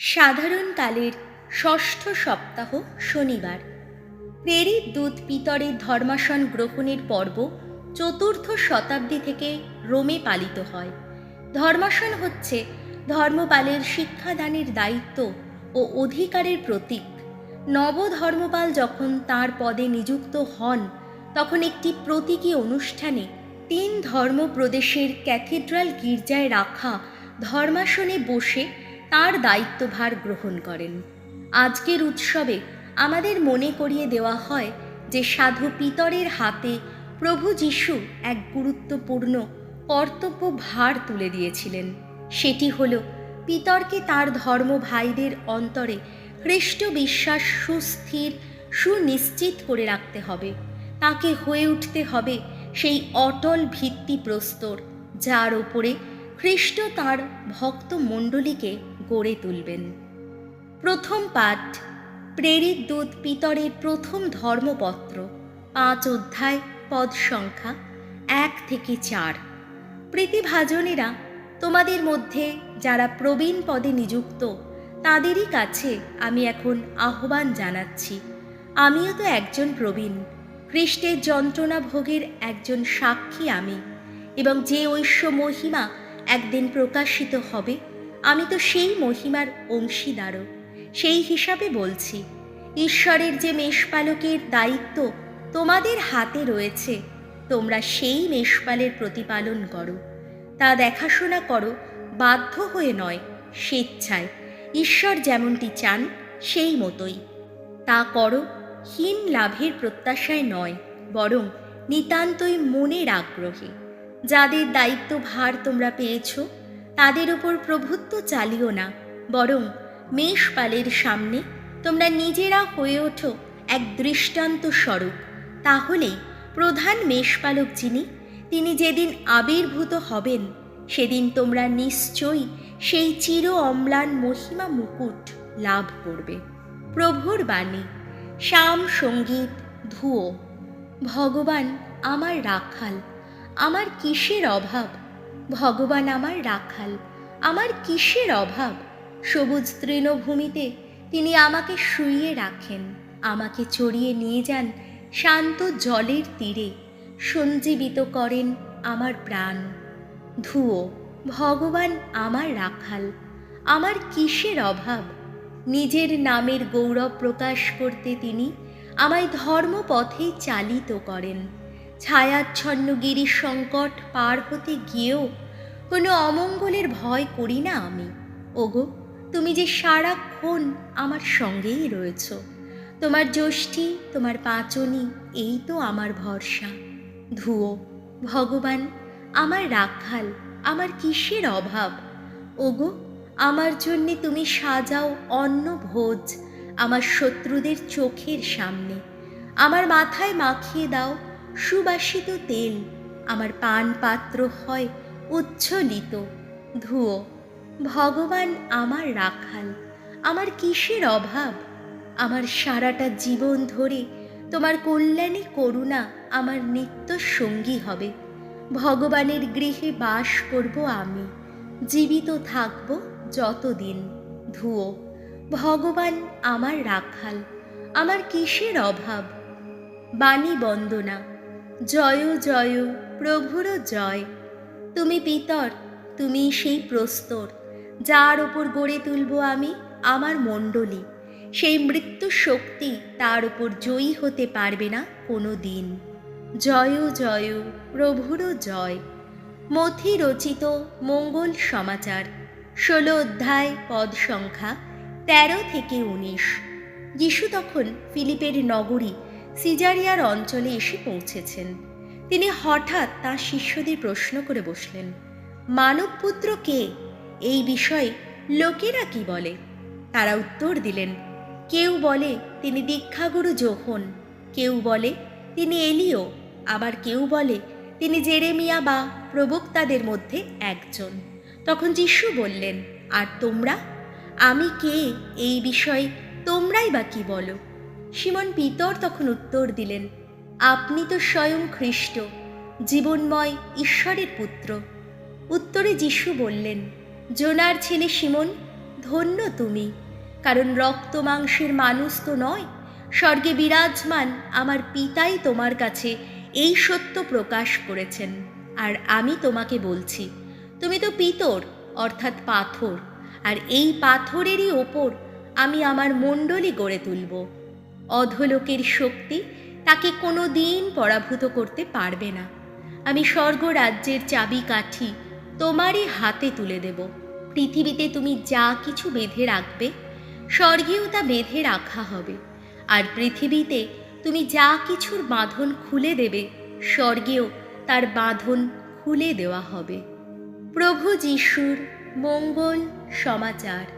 সাধারণকালের ষষ্ঠ সপ্তাহ শনিবার। প্রেরিত দূত পিতরের ধর্মাসন গ্রহণের পর্ব চতুর্থ শতাব্দী থেকে রোমে পালিত হয়। ধর্মাসন হচ্ছে ধর্মপালের শিক্ষাদানের দায়িত্ব ও অধিকারের প্রতীক। নবধর্মপাল যখন তার পদে নিযুক্ত হন, তখন একটি প্রতীকী অনুষ্ঠানে তিন ধর্ম প্রদেশের ক্যাথিড্রাল গির্জায় রাখা ধর্মাসনে বসে তার দায়িত্বভার গ্রহণ করেন। আজকের উৎসবে আমাদের মনে করিয়ে দেওয়া হয় যে সাধু পিতরের হাতে প্রভু যিশু এক গুরুত্বপূর্ণ কর্তব্য ভার তুলে দিয়েছিলেন। সেটি হল পিতরকে তার ধর্ম ভাইদের অন্তরে খ্রিস্ট বিশ্বাস সুস্থির, সুনিশ্চিত করে রাখতে হবে। তাকে হয়ে উঠতে হবে সেই অটল ভিত্তি প্রস্তর যার ওপরে খ্রিস্ট তার ভক্ত মণ্ডলীকে গড়ে তুলবেন। প্রথম পাঠ, প্রেরিত দূত পিতরের প্রথম ধর্মপত্র, পাঁচ অধ্যায়, পদ সংখ্যা এক থেকে চার। প্রীতিভাজনেরা তোমাদের মধ্যে যারা প্রবীণ পদে নিযুক্ত, তাদেরই কাছে আমি এখন আহ্বান জানাচ্ছি। আমিও তো একজন প্রবীণ, খ্রিস্টের যন্ত্রণা ভোগের একজন সাক্ষী আমি, এবং যে ঐশ্য মহিমা একদিন প্রকাশিত হবে আমি তো সেই মহিমার অংশীদারও সেই হিসাবে বলছি, ঈশ্বরের যে মেষপালকের দায়িত্ব তোমাদের হাতে রয়েছে, তোমরা সেই মেষপালের প্রতিপালন করো। তা দেখাশোনা করো, বাধ্য হয়ে নয়, স্বেচ্ছায়। ঈশ্বর যেমনটি চান, সেই মতোই। তা করো, হীন লাভের প্রত্যাশায় নয়, বরং নিতান্তই মনের আগ্রহে। যাদের দায়িত্ব ভার তোমরা পেয়েছ তাদের উপর প্রভুত্ব চালিও না। বরং মেষপালের সামনে তোমরা নিজেরা হয়ে ওঠো এক দৃষ্টান্ত স্বরূপ। তাহলে প্রধান মেষপালক যিনি, তিনি যেদিন আবির্ভূত হবেন, সেদিন তোমরা নিশ্চয়ই সেই চির অম্লান মহিমা মুকুট লাভ করবে। প্রভুর বাণী, শ্যাম সংগীত ধুয়ো ভগবান আমার রাখাল, আমার কিসের অভাব? ভগবান আমার রাখাল, আমার কিসের অভাব? সবুজ তৃণভূমিতে তিনি আমাকে শুইয়ে রাখেন, আমাকে চড়িয়ে নিয়ে যান শান্ত জলের তীরে, সঞ্জীবিত করেন আমার প্রাণ। ধুয়ো ভগবান আমার রাখাল, আমার কিসের অভাব? নিজের নামের গৌরব প্রকাশ করতে তিনি আমায় ধর্মপথেই চালিত করেন। ছায়াচ্ছন্ন গিরি সংকট পার হতে গিয়েও কোনো অমঙ্গলের ভয় করি না আমি। ওগো, তুমি যে সারাক্ষণ আমার সঙ্গেই রয়েছ। তোমার জ্যোষ্ঠী তোমার পাঁচনি, এই তো আমার ভরসা। ধুয়ো, ভগবান, আমার রাখাল, আমার কিসের অভাব? ওগো, আমার জন্যে তুমি সাজাও অন্ন ভোজ আমার শত্রুদের চোখের সামনে। আমার মাথায় মাখিয়ে দাও সুবাসিত তেল। আমার পান পাত্র হয় উচ্ছলিত। ধুয়ো, ভগবান আমার রাখাল, আমার কিসের অভাব? আমার সারাটা জীবন ধরে তোমার কল্যাণী করুণা আমার নিত্য সঙ্গী হবে। ভগবানের গৃহে বাস করব আমি, জীবিত থাকব যতদিন। ধুয়ো, ভগবান আমার রাখাল, আমার কিসের অভাব? বাণী বন্দনা জয় জয় প্রভুর জয়। তুমি পিতর, তুমি সেই প্রস্তর, যার ওপর গড়ে তুলব আমি আমার মণ্ডলী। সেই মৃত্যু শক্তি তার ওপর জয়ী হতে পারবে না কোনো দিন জয় জয় প্রভুর জয়। মথি রচিত মঙ্গল সমাচার, ষোলো অধ্যায়, পদ সংখ্যা তেরো থেকে উনিশ। যিশু তখন ফিলিপের নগরী সিজারিয়ার অঞ্চলে এসে পৌঁছেছেন। তিনি হঠাৎ তাঁর শিষ্যদের প্রশ্ন করে বসলেন মানবপুত্র কে? এই বিষয়ে লোকেরা কি বলে? তারা উত্তর দিলেন, কেউ বলে তিনি দীক্ষাগুরু যোহন কেউ বলে তিনি এলিও, আবার কেউ বলে তিনি জেরেমিয়া বা প্রবক্তাদের মধ্যে একজন। তখন যিশু বললেন, আর তোমরা? আমি কে? এই বিষয়ে তোমরাই বা কি বলো? সিমন পিতর তখন উত্তর দিলেন, আপনি তো স্বয়ং খ্রিস্ট জীবনময় ঈশ্বরের পুত্র। উত্তরে যিশু বললেন, জোনার ছেলে সিমন ধন্য তুমি, কারণ রক্ত মাংসের মানুষ তো নয়, স্বর্গে বিরাজমান আমার পিতাই তোমার কাছে এই সত্য প্রকাশ করেছেন, আর আমি তোমাকে বলছি, তুমি তো পিতর, অর্থাৎ পাথর, আর এই পাথরেরই ওপর আমি আমার মণ্ডলী গড়ে তুলব। অধলোকের শক্তি তাকে কোনো দিন পরাভূত করতে পারবে না। আমি স্বর্গরাজ্যের চাবি কাঠি, তোমারই হাতে তুলে দেব। পৃথিবীতে তুমি যা কিছু বেঁধে রাখবে, স্বর্গেও তা বেঁধে রাখা হবে। আর পৃথিবীতে তুমি যা কিছুর বাঁধন খুলে দেবে, স্বর্গেও তার বাঁধন খুলে দেওয়া হবে। প্রভু যিশুর মঙ্গল সমাচার।